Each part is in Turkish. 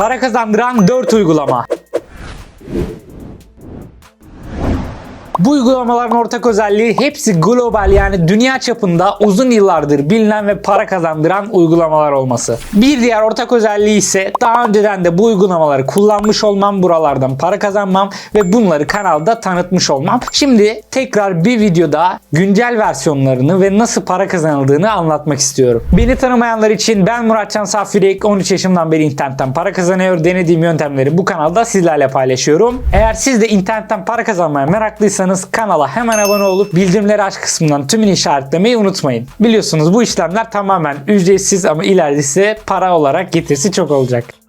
Para kazandıran 4 uygulama. Bu uygulamaların ortak özelliği hepsi global yani dünya çapında uzun yıllardır bilinen ve para kazandıran uygulamalar olması. Bir diğer ortak özelliği ise daha önceden de bu uygulamaları kullanmış olmam, buralardan para kazanmam ve bunları kanalda tanıtmış olmam. Şimdi tekrar bir videoda güncel versiyonlarını ve nasıl para kazanıldığını anlatmak istiyorum. Beni tanımayanlar için ben Muratcan Safirek, 13 yaşımdan beri internetten para kazanıyor. Denediğim yöntemleri bu kanalda sizlerle paylaşıyorum. Eğer siz de internetten para kazanmaya meraklıysanız kanala hemen abone olup bildirimleri aç kısmından tümünü işaretlemeyi unutmayın. Biliyorsunuz bu işlemler tamamen ücretsiz ama ileride size para olarak getirisi çok olacak.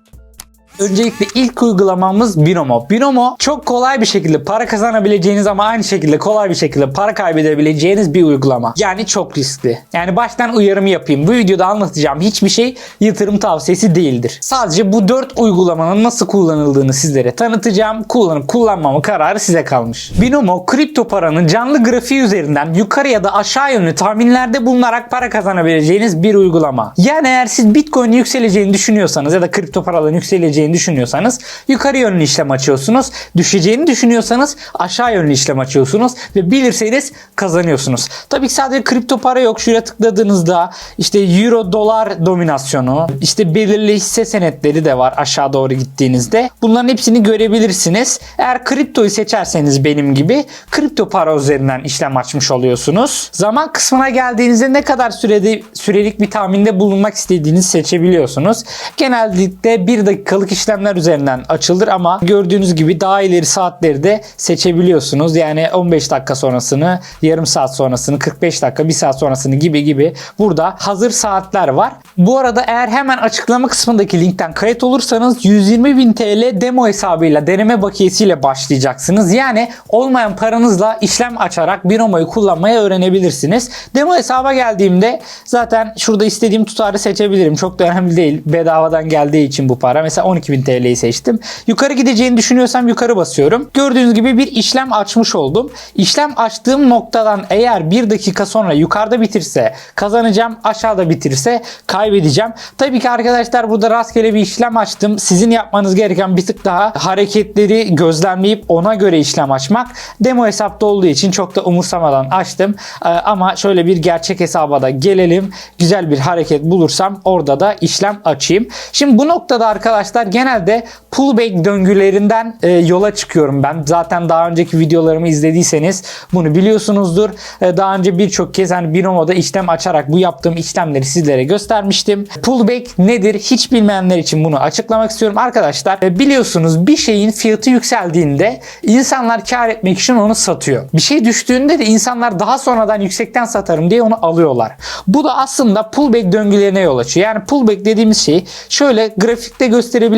Öncelikle ilk uygulamamız Binomo. Binomo çok kolay bir şekilde para kazanabileceğiniz ama aynı şekilde kolay bir şekilde para kaybedebileceğiniz bir uygulama. Yani çok riskli. Yani baştan uyarımı yapayım. Bu videoda anlatacağım hiçbir şey yatırım tavsiyesi değildir. Sadece bu 4 uygulamanın nasıl kullanıldığını sizlere tanıtacağım. Kullanıp kullanmama kararı size kalmış. Binomo kripto paranın canlı grafiği üzerinden yukarı ya da aşağı yönlü tahminlerde bulunarak para kazanabileceğiniz bir uygulama. Yani eğer siz Bitcoin yükseleceğini düşünüyorsanız ya da kripto paraların yükseleceğini düşünüyorsanız yukarı yönlü işlem açıyorsunuz. Düşeceğini düşünüyorsanız aşağı yönlü işlem açıyorsunuz ve bilirseniz kazanıyorsunuz. Tabii ki sadece kripto para yok. Şuraya tıkladığınızda işte euro dolar dominasyonu, işte belirli hisse senetleri de var aşağı doğru gittiğinizde. Bunların hepsini görebilirsiniz. Eğer kriptoyu seçerseniz benim gibi kripto para üzerinden işlem açmış oluyorsunuz. Zaman kısmına geldiğinizde ne kadar sürede sürelik bir tahminde bulunmak istediğinizi seçebiliyorsunuz. Genellikle 1 dakikalık işlemler üzerinden açılır ama gördüğünüz gibi daha ileri saatleri de seçebiliyorsunuz. Yani 15 dakika sonrasını, yarım saat sonrasını, 45 dakika, 1 saat sonrasını gibi gibi burada hazır saatler var. Bu arada eğer hemen açıklama kısmındaki linkten kayıt olursanız 120.000 TL demo hesabıyla deneme bakiyesiyle başlayacaksınız. Yani olmayan paranızla işlem açarak Binomo'yu kullanmayı öğrenebilirsiniz. Demo hesaba geldiğimde zaten şurada istediğim tutarı seçebilirim. Çok da önemli değil. Bedavadan geldiği için bu para. Mesela 12.000 TL'yi seçtim. Yukarı gideceğini düşünüyorsam yukarı basıyorum. Gördüğünüz gibi bir işlem açmış oldum. İşlem açtığım noktadan eğer bir dakika sonra yukarıda bitirse kazanacağım. Aşağıda bitirse kaybedeceğim. Tabii ki arkadaşlar burada rastgele bir işlem açtım. Sizin yapmanız gereken bir tık daha hareketleri gözlemleyip ona göre işlem açmak. Demo hesapta olduğu için çok da umursamadan açtım. Ee, ama şöyle bir gerçek hesaba da gelelim. Güzel bir hareket bulursam orada da işlem açayım. Şimdi bu noktada arkadaşlar genelde pullback döngülerinden e, yola çıkıyorum ben. Zaten daha önceki videolarımı izlediyseniz bunu biliyorsunuzdur. E, daha önce birçok kez hani Binomo'da işlem açarak bu yaptığım işlemleri sizlere göstermiştim. Pullback nedir? Hiç bilmeyenler için bunu açıklamak istiyorum. Arkadaşlar e, biliyorsunuz bir şeyin fiyatı yükseldiğinde insanlar kar etmek için onu satıyor. Bir şey düştüğünde de insanlar daha sonradan yüksekten satarım diye onu alıyorlar. Bu da aslında pullback döngülerine yol açıyor. Yani pullback dediğimiz şey şöyle grafikte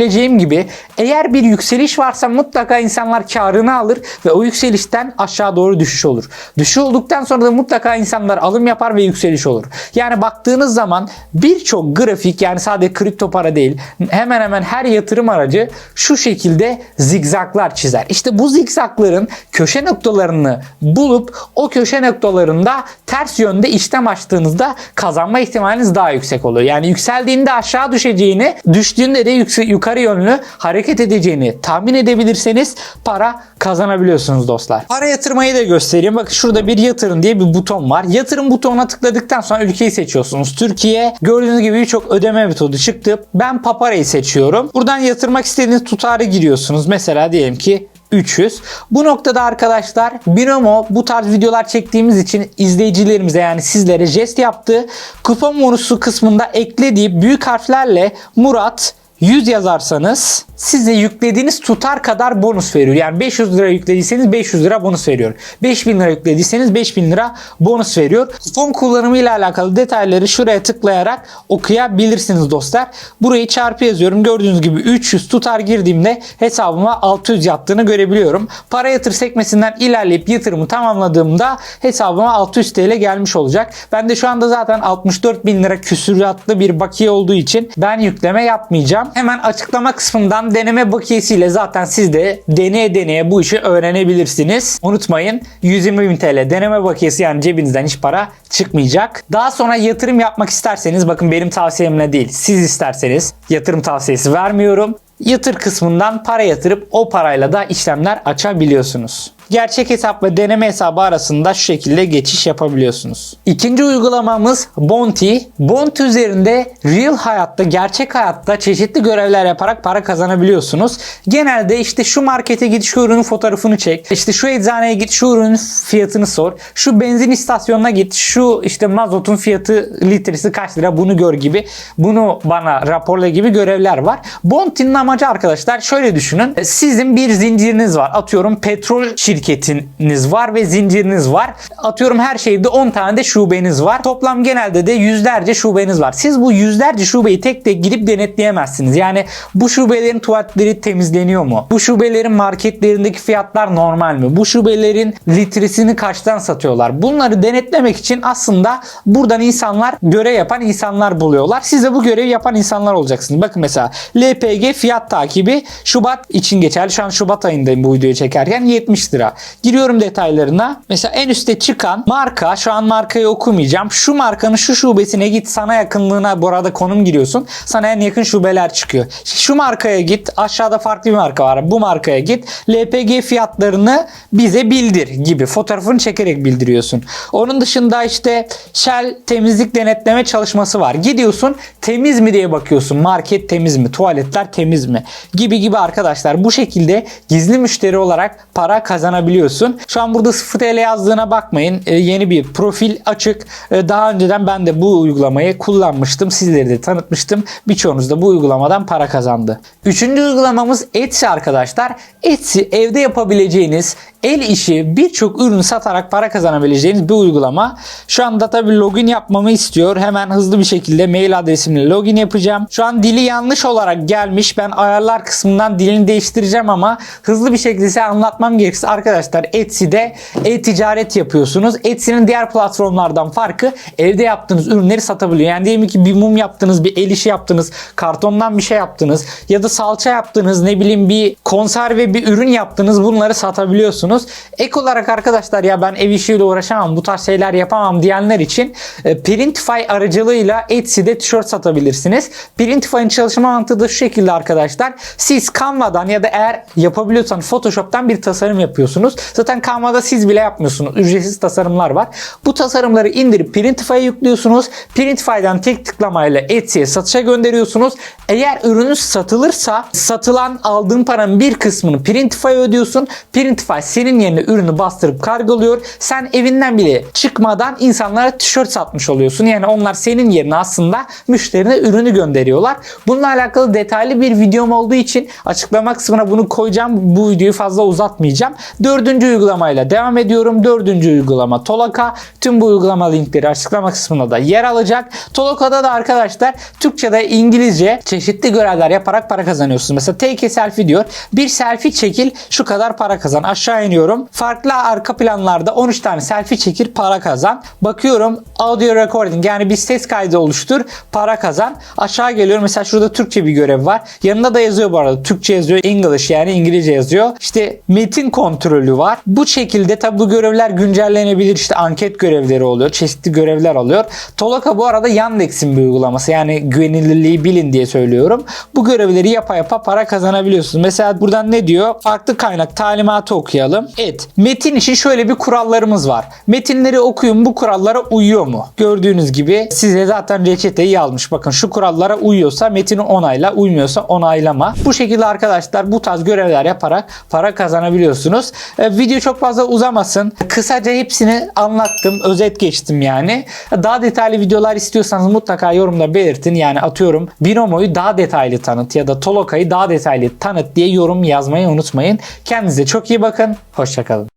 gösterebileceğim gibi eğer bir yükseliş varsa mutlaka insanlar karını alır ve o yükselişten aşağı doğru düşüş olur. Düşüş olduktan sonra da mutlaka insanlar alım yapar ve yükseliş olur. Yani baktığınız zaman birçok grafik yani sadece kripto para değil hemen hemen her yatırım aracı şu şekilde zigzaklar çizer. İşte bu zigzakların köşe noktalarını bulup o köşe noktalarında ters yönde işlem açtığınızda kazanma ihtimaliniz daha yüksek oluyor. Yani yükseldiğinde aşağı düşeceğini, düştüğünde de yukarı yönlü hareket edeceğini tahmin edebilirseniz para kazanabiliyorsunuz dostlar. Para yatırmayı da göstereyim. Bakın şurada bir yatırım diye bir buton var. Yatırım butonuna tıkladıktan sonra ülkeyi seçiyorsunuz. Türkiye. Gördüğünüz gibi birçok ödeme metodu çıktı. Ben Papara'yı seçiyorum. Buradan yatırmak istediğiniz tutarı giriyorsunuz. Mesela diyelim ki 300. Bu noktada arkadaşlar Binomo bu tarz videolar çektiğimiz için izleyicilerimize yani sizlere jest yaptı. Kupon bonusu kısmında eklediği büyük harflerle Murat 100 yazarsanız size yüklediğiniz tutar kadar bonus veriyor. Yani 500 lira yüklediyseniz 500 lira bonus veriyor. 5000 lira yüklediyseniz 5000 lira bonus veriyor. Kupon kullanımı ile alakalı detayları şuraya tıklayarak okuyabilirsiniz dostlar. Burayı çarpı yazıyorum. Gördüğünüz gibi 300 tutar girdiğimde hesabıma 600 yattığını görebiliyorum. Para yatır sekmesinden ilerleyip yatırımı tamamladığımda hesabıma 600 TL gelmiş olacak. Ben de şu anda zaten 64 bin lira küsuratlı bir bakiye olduğu için ben yükleme yapmayacağım. Hemen açıklama kısmından deneme bakiyesiyle zaten siz de deneye deneye bu işi öğrenebilirsiniz. Unutmayın 120 bin TL deneme bakiyesi yani cebinizden hiç para çıkmayacak. Daha sonra yatırım yapmak isterseniz bakın benim tavsiyemle değil siz isterseniz yatırım tavsiyesi vermiyorum. yatır kısmından para yatırıp o parayla da işlemler açabiliyorsunuz. Gerçek hesap ve deneme hesabı arasında şu şekilde geçiş yapabiliyorsunuz. İkinci uygulamamız Bounty. Bounty üzerinde real hayatta, gerçek hayatta çeşitli görevler yaparak para kazanabiliyorsunuz. Genelde işte şu markete git şu ürünün fotoğrafını çek. İşte şu eczaneye git şu ürünün fiyatını sor. Şu benzin istasyonuna git. Şu işte mazotun fiyatı litresi kaç lira bunu gör gibi. Bunu bana raporla gibi görevler var. Bounty'nin amacı arkadaşlar şöyle düşünün. Sizin bir zinciriniz var. Atıyorum petrol şirketiniz var ve zinciriniz var. Atıyorum her şeyde 10 tane de şubeniz var. Toplam genelde de yüzlerce şubeniz var. Siz bu yüzlerce şubeyi tek tek gidip denetleyemezsiniz. Yani bu şubelerin tuvaletleri temizleniyor mu? Bu şubelerin marketlerindeki fiyatlar normal mi? Bu şubelerin litresini kaçtan satıyorlar? Bunları denetlemek için aslında buradan insanlar görev yapan insanlar buluyorlar. Siz de bu görevi yapan insanlar olacaksınız. Bakın mesela LPG fiyat takibi Şubat için geçerli. Şu an Şubat ayındayım bu videoyu çekerken 70 lira. Giriyorum detaylarına. Mesela en üstte çıkan marka şu an markayı okumayacağım. Şu markanın şu şubesine git sana yakınlığına bu arada konum giriyorsun. Sana en yakın şubeler çıkıyor. Şu markaya git. Aşağıda farklı bir marka var. Bu markaya git. LPG fiyatlarını bize bildir gibi. Fotoğrafını çekerek bildiriyorsun. Onun dışında işte Shell temizlik denetleme çalışması var. Gidiyorsun temiz mi diye bakıyorsun. Market temiz mi? Tuvaletler temiz mi? Gibi gibi arkadaşlar. Bu şekilde gizli müşteri olarak para kazanabiliyorsun. Şu an burada 0 TL yazdığına bakmayın. Ee, yeni bir profil açık. Ee, daha önceden ben de bu uygulamayı kullanmıştım. Sizleri de tanıtmıştım. Birçoğunuz da bu uygulamadan para kazandı. Üçüncü uygulamamız Etsy arkadaşlar. Etsy evde yapabileceğiniz el işi birçok ürün satarak para kazanabileceğiniz bir uygulama. Şu anda tabii login yapmamı istiyor. Hemen hızlı bir şekilde mail adresimle login yapacağım. Şu an dili yanlış olarak gelmiş. Ben ayarlar kısmından dilini değiştireceğim ama hızlı bir şekilde size anlatmam gerekirse arkadaşlar Etsy'de e-ticaret yapıyorsunuz. Etsy'nin diğer platformlardan farkı evde yaptığınız ürünleri satabiliyor. Yani diyelim ki bir mum yaptınız, bir el işi yaptınız, kartondan bir şey yaptınız ya da salça yaptınız, ne bileyim bir konserve bir ürün yaptınız bunları satabiliyorsunuz. Ek olarak arkadaşlar ya ben ev işiyle uğraşamam, bu tarz şeyler yapamam diyenler için e, Printify aracılığıyla Etsy'de tişört satabilirsiniz. Printify'ın çalışma mantığı da şu şekilde arkadaşlar. Siz Canva'dan ya da eğer yapabiliyorsanız Photoshop'tan bir tasarım yapıyorsunuz. Zaten Canva'da siz bile yapmıyorsunuz. Ücretsiz tasarımlar var. Bu tasarımları indirip Printify'a yüklüyorsunuz. Printify'dan tek tıklamayla Etsy'ye satışa gönderiyorsunuz. Eğer ürünüz satılırsa satılan aldığın paranın bir kısmını Printify'a ödüyorsun. Printify senin yerine ürünü bastırıp kargoluyor. Sen evinden bile çıkmadan insanlara tişört satmış oluyorsun. Yani onlar senin yerine aslında müşterine ürünü gönderiyorlar. Bununla alakalı detaylı bir videom olduğu için açıklama kısmına bunu koyacağım. Bu videoyu fazla uzatmayacağım. Dördüncü uygulamayla devam ediyorum. Dördüncü uygulama Tolaka. Tüm bu uygulama linkleri açıklama kısmında da yer alacak. Tolaka'da da arkadaşlar Türkçe ve İngilizce çeşitli görevler yaparak para kazanıyorsunuz. Mesela take a selfie diyor. Bir selfie çekil şu kadar para kazan. Aşağı iniyorum. Farklı arka planlarda 13 tane selfie çekil para kazan. Bakıyorum audio recording yani bir ses kaydı oluştur para kazan. Aşağı geliyorum mesela şurada Türkçe bir görev var. Yanında da yazıyor bu arada. Türkçe yazıyor. English yani İngilizce yazıyor. İşte metin kontrolü var. Bu şekilde tabi bu görevler güncellenebilir. İşte anket görevleri oluyor. Çeşitli görevler alıyor. Tolaka bu arada Yandex'in bir uygulaması. Yani güvenilirliği bilin diye söylüyorum. Bu görevleri yapa yapa para kazanabiliyorsunuz. Mesela buradan ne diyor? Farklı kaynak talimatı okuyalım. Evet. Metin için şöyle bir kurallarımız var. Metinleri okuyun bu kurallara uyuyor mu? Gördüğünüz gibi size zaten reçeteyi yazmış. Bakın şu kurallara uyuyorsa metini onayla, uymuyorsa onaylama. Bu şekilde arkadaşlar bu tarz görevler yaparak para kazanabiliyorsunuz. E, video çok fazla uzamasın. Kısaca hepsini anlattım. Özet geçtim yani. Daha detaylı videolar istiyorsanız mutlaka yorumda belirtin. Yani atıyorum Binomo'yu daha detaylı tanıt ya da Toloka'yı daha detaylı tanıt diye yorum yazmayı unutmayın. Kendinize çok iyi bakın. Hoşçakalın.